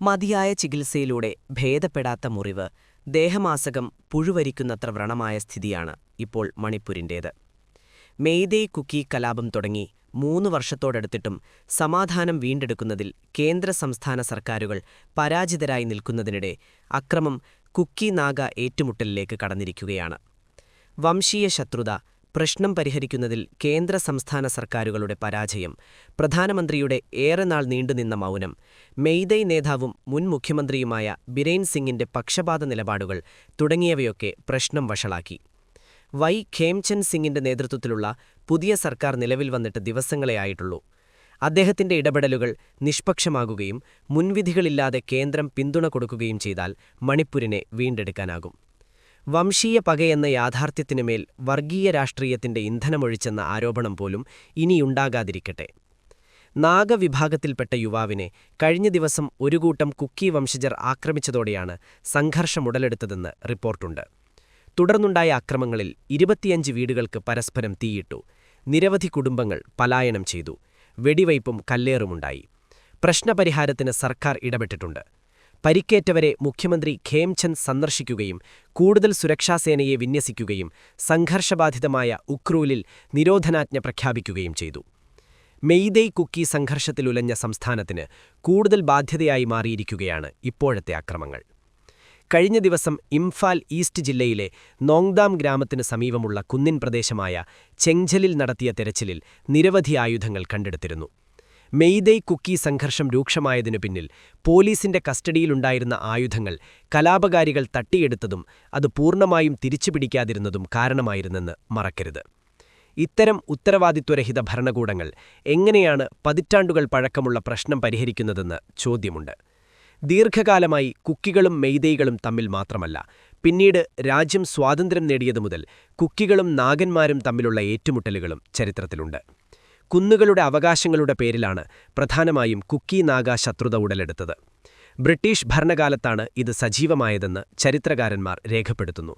മതിയായ ചികിത്സയിലൂടെ ഭേദപ്പെടാത്ത മുറിവ് ദേഹമാസകം പുഴുവരിക്കുന്നത്ര വ്രണമായ സ്ഥിതിയാണ് ഇപ്പോൾ മണിപ്പൂരിന്റേത്. മെയ്തേ കുക്കി കലാപം തുടങ്ങി മൂന്ന് വർഷത്തോടടുത്തിട്ടും സമാധാനം വീണ്ടെടുക്കുന്നതിൽ കേന്ദ്ര സംസ്ഥാന സർക്കാരുകൾ പരാജിതരായി നിൽക്കുന്നതിനിടെ അക്രമം കുക്കി നാഗ ഏറ്റുമുട്ടലിലേക്ക് കടന്നിരിക്കുകയാണ്. വംശീയ ശത്രുത പ്രശ്നം പരിഹരിക്കുന്നതിൽ കേന്ദ്ര സംസ്ഥാന സർക്കാരുകളുടെ പരാജയം പ്രധാനമന്ത്രിയുടെ ഏറെ നാൾ നീണ്ടുനിന്ന മൗനം മെയ്തൈ നേതാവും മുൻ മുഖ്യമന്ത്രിയുമായ ബിരേൻ സിംഗിന്റെ പക്ഷപാത നിലപാടുകൾ തുടങ്ങിയവയൊക്കെ പ്രശ്നം വഷളാക്കി. വൈ ഖേംചന്ദ് സിംഗിന്റെ നേതൃത്വത്തിലുള്ള പുതിയ സർക്കാർ നിലവിൽ വന്നിട്ട് ദിവസങ്ങളെ ആയിട്ടുള്ളൂ. അദ്ദേഹത്തിന്റെ ഇടപെടലുകൾ നിഷ്പക്ഷമാകുകയും മുൻവിധികളില്ലാതെ കേന്ദ്രം പിന്തുണ കൊടുക്കുകയും ചെയ്താൽ മണിപ്പൂരിനെ വീണ്ടെടുക്കാനാകും. വംശീയ പകയെന്ന യാഥാർത്ഥ്യത്തിനുമേൽ വർഗീയ രാഷ്ട്രീയത്തിന്റെ ഇന്ധനമൊഴിച്ചെന്ന ആരോപണം പോലും ഇനിയുണ്ടാകാതിരിക്കട്ടെ. നാഗവിഭാഗത്തിൽപ്പെട്ട യുവാവിനെ കഴിഞ്ഞ ദിവസം ഒരു കൂട്ടം കുക്കി വംശജർ ആക്രമിച്ചതോടെയാണ് സംഘർഷമുടലെടുത്തതെന്ന് റിപ്പോർട്ടുണ്ട്. തുടർന്നുണ്ടായ അക്രമങ്ങളിൽ ഇരുപത്തിയഞ്ച് വീടുകൾക്ക് പരസ്പരം തീയിട്ടു. നിരവധി കുടുംബങ്ങൾ പലായനം ചെയ്തു. വെടിവയ്പും കല്ലേറുമുണ്ടായി. പ്രശ്നപരിഹാരത്തിന് സർക്കാർ ഇടപെട്ടിട്ടുണ്ട്. പരിക്കേറ്റവരെ മുഖ്യമന്ത്രി ഖേംചന്ദ് സന്ദർശിക്കുകയും കൂടുതൽ സുരക്ഷാസേനയെ വിന്യസിക്കുകയും സംഘർഷബാധിതമായ ഉക്രൂലിൽ നിരോധനാജ്ഞ പ്രഖ്യാപിക്കുകയും ചെയ്തു. മെയ്തെയ് കുക്കി സംഘർഷത്തിലുലഞ്ഞ സംസ്ഥാനത്തിന് കൂടുതൽ ബാധ്യതയായി മാറിയിരിക്കുകയാണ് ഇപ്പോഴത്തെ അക്രമങ്ങൾ. കഴിഞ്ഞ ദിവസം ഇംഫാൽ ഈസ്റ്റ് ജില്ലയിലെ നോങ്ദാം ഗ്രാമത്തിന് സമീപമുള്ള കുന്നിൻ പ്രദേശമായ ചെങ്ജലിൽ നടത്തിയ തെരച്ചിലിൽ നിരവധി ആയുധങ്ങൾ കണ്ടെടുത്തിരുന്നു. മെയ്തൈ കുക്കി സംഘർഷം രൂക്ഷമായതിനു പിന്നിൽ പോലീസിന്റെ കസ്റ്റഡിയിലുണ്ടായിരുന്ന ആയുധങ്ങൾ കലാപകാരികൾ തട്ടിയെടുത്തതും അത് പൂർണമായും തിരിച്ചുപിടിക്കാതിരുന്നതും കാരണമായിരുന്നെന്ന് മറക്കരുത്. ഇത്തരം ഉത്തരവാദിത്വരഹിത ഭരണകൂടങ്ങൾ എങ്ങനെയാണ് പതിറ്റാണ്ടുകൾ പഴക്കമുള്ള പ്രശ്നം പരിഹരിക്കുന്നതെന്ന് ചോദ്യമുണ്ട്. ദീർഘകാലമായി കുക്കികളും മെയ്തൈകളും തമ്മിൽ മാത്രമല്ല പിന്നീട് രാജ്യം സ്വാതന്ത്ര്യം നേടിയതു മുതൽ കുക്കികളും നാഗന്മാരും തമ്മിലുള്ള ഏറ്റുമുട്ടലുകളും ചരിത്രത്തിലുണ്ട്. കുന്നുകളുടെ അവകാശങ്ങളുടെ പേരിലാണ് പ്രധാനമായും കുക്കി നാഗ ശത്രുത ഉടലെടുത്തത്. ബ്രിട്ടീഷ് ഭരണകാലത്താണ് ഇത് സജീവമായതെന്ന് ചരിത്രകാരന്മാർ രേഖപ്പെടുത്തുന്നു.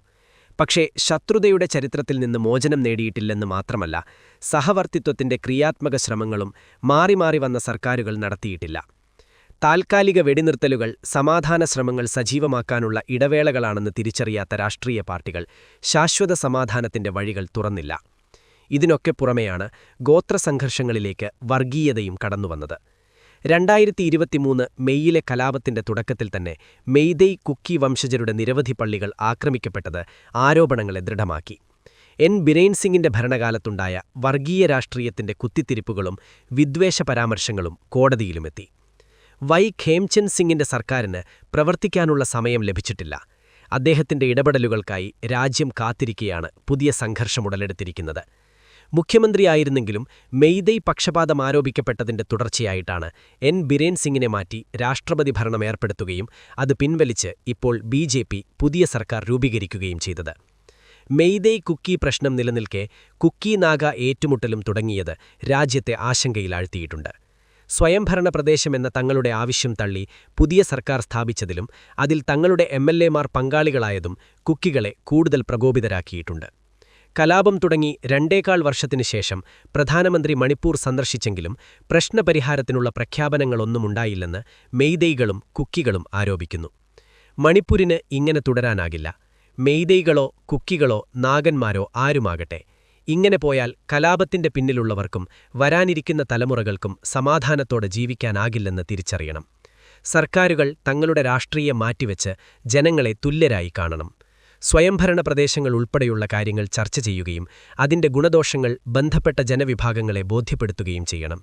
പക്ഷേ ശത്രുതയുടെ ചരിത്രത്തിൽ നിന്ന് മോചനം നേടിയിട്ടില്ലെന്ന് മാത്രമല്ല സഹവർത്തിത്വത്തിന്റെ ക്രിയാത്മക ശ്രമങ്ങളും മാറി മാറി വന്ന സർക്കാരുകൾ നടത്തിയിട്ടില്ല. താൽക്കാലിക വെടിനിർത്തലുകൾ സമാധാന ശ്രമങ്ങൾ സജീവമാക്കാനുള്ള ഇടവേളകളാണെന്ന് തിരിച്ചറിയാത്ത രാഷ്ട്രീയ പാർട്ടികൾ ശാശ്വത സമാധാനത്തിന്റെ വഴികൾ തുറന്നില്ല. ഇതിനൊക്കെ പുറമെയാണ് ഗോത്രസംഘർഷങ്ങളിലേക്ക് വർഗീയതയും കടന്നുവന്നത്. രണ്ടായിരത്തി ഇരുപത്തിമൂന്ന് മെയ്യിലെ കലാപത്തിന്റെ തുടക്കത്തിൽ തന്നെ മെയ്തെയ് കുക്കി വംശജരുടെ നിരവധി പള്ളികൾ ആക്രമിക്കപ്പെട്ടത് ആരോപണങ്ങളെ ദൃഢമാക്കി. എൻ. ബിരേൻ സിംഗിന്റെ ഭരണകാലത്തുണ്ടായ വർഗീയ രാഷ്ട്രീയത്തിന്റെ കുത്തിത്തിരിപ്പുകളും വിദ്വേഷ പരാമർശങ്ങളും കോടതിയിലുമെത്തി. വൈ. ഖേംചന്ദ് സിംഗിന്റെ സർക്കാരിന് പ്രവർത്തിക്കാനുള്ള സമയം ലഭിച്ചിട്ടില്ല. അദ്ദേഹത്തിന്റെ ഇടപെടലുകൾക്കായി രാജ്യം കാത്തിരിക്കെയാണ് പുതിയ സംഘർഷമുടലെടുത്തിരിക്കുന്നത് മുഖ്യമന്ത്രിയായിരുന്നെങ്കിലും മെയ്തൈ പക്ഷപാതം ആരോപിക്കപ്പെട്ടതിന്റെ തുടർച്ചയായിട്ടാണ് എൻ. ബിരേൻ സിംഗിനെ മാറ്റി രാഷ്ട്രപതി ഭരണം ഏർപ്പെടുത്തുകയും അത് പിൻവലിച്ച് ഇപ്പോൾ ബി പുതിയ സർക്കാർ രൂപീകരിക്കുകയും ചെയ്തത്. മെയ്തൈ കുക്കി പ്രശ്നം നിലനിൽക്കെ കുക്കി നാഗ ഏറ്റുമുട്ടലും തുടങ്ങിയത് രാജ്യത്തെ ആശങ്കയിലാഴ്ത്തിയിട്ടുണ്ട്. സ്വയംഭരണ പ്രദേശമെന്ന തങ്ങളുടെ ആവശ്യം തള്ളി പുതിയ സർക്കാർ സ്ഥാപിച്ചതിലും അതിൽ തങ്ങളുടെ എം പങ്കാളികളായതും കുക്കികളെ കൂടുതൽ പ്രകോപിതരാക്കിയിട്ടുണ്ട്. കലാപം തുടങ്ങി രണ്ടേകാൾ വർഷത്തിനു ശേഷം പ്രധാനമന്ത്രി മണിപ്പൂർ സന്ദർശിച്ചെങ്കിലും പ്രശ്നപരിഹാരത്തിനുള്ള പ്രഖ്യാപനങ്ങളൊന്നുമുണ്ടായില്ലെന്ന് മെയ്തൈകളും കുക്കികളും ആരോപിക്കുന്നു. മണിപ്പൂരിന് ഇങ്ങനെ തുടരാനാകില്ല. മെയ്തൈകളോ കുക്കികളോ നാഗന്മാരോ ആരുമാകട്ടെ. ഇങ്ങനെ പോയാൽ കലാപത്തിന്റെ പിന്നിലുള്ളവർക്കും വരാനിരിക്കുന്ന തലമുറകൾക്കും സമാധാനത്തോടെ ജീവിക്കാനാകില്ലെന്ന് തിരിച്ചറിയണം. സർക്കാരുകൾ തങ്ങളുടെ രാഷ്ട്രീയം മാറ്റിവെച്ച് ജനങ്ങളെ തുല്യരായി കാണണം. സ്വയംഭരണ പ്രദേശങ്ങൾ ഉൾപ്പെടെയുള്ള കാര്യങ്ങൾ ചർച്ച ചെയ്യുകയും അതിന്റെ ഗുണദോഷങ്ങൾ ബന്ധപ്പെട്ട ജനവിഭാഗങ്ങളെ ബോധ്യപ്പെടുത്തുകയും ചെയ്യണം.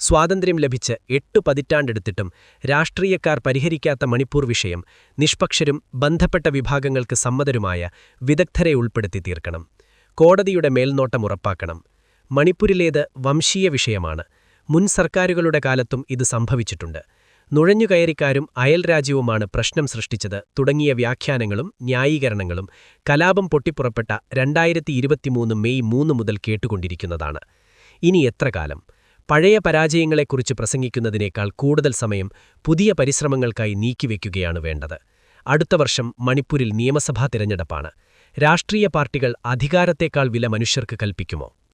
സ്വാതന്ത്ര്യം ലഭിച്ച് എട്ടു പതിറ്റാണ്ടെടുത്തിട്ടും രാഷ്ട്രീയക്കാർ പരിഹരിക്കാത്ത മണിപ്പൂർ വിഷയം നിഷ്പക്ഷരും ബന്ധപ്പെട്ട വിഭാഗങ്ങൾക്ക് സമ്മതരുമായ വിദഗ്ധരെ ഉൾപ്പെടുത്തി തീർക്കണം. കോടതിയുടെ മേൽനോട്ടം ഉറപ്പാക്കണം. മണിപ്പൂരിലേത് വംശീയ വിഷയമാണ്. മുൻ സർക്കാരുകളുടെ കാലത്തും ഇത് സംഭവിച്ചിട്ടുണ്ട്. നുഴഞ്ഞുകയറിക്കാരും അയൽരാജ്യവുമാണ് പ്രശ്നം സൃഷ്ടിച്ചത്. തുടങ്ങിയ വ്യാഖ്യാനങ്ങളും ന്യായീകരണങ്ങളും കലാപം പൊട്ടിപ്പുറപ്പെട്ട രണ്ടായിരത്തി ഇരുപത്തിമൂന്ന് മെയ് മൂന്ന് മുതൽ കേട്ടുകൊണ്ടിരിക്കുന്നതാണ്. ഇനി എത്ര കാലം? പഴയ പരാജയങ്ങളെക്കുറിച്ച് പ്രസംഗിക്കുന്നതിനേക്കാൾ കൂടുതൽ സമയം പുതിയ പരിശ്രമങ്ങൾക്കായി നീക്കിവെക്കുകയാണ് വേണ്ടത്. അടുത്ത വർഷം മണിപ്പൂരിൽ നിയമസഭാ തിരഞ്ഞെടുപ്പാണ്. രാഷ്ട്രീയ പാർട്ടികൾ അധികാരത്തേക്കാൾ വില മനുഷ്യർക്ക് കൽപ്പിക്കുമോ?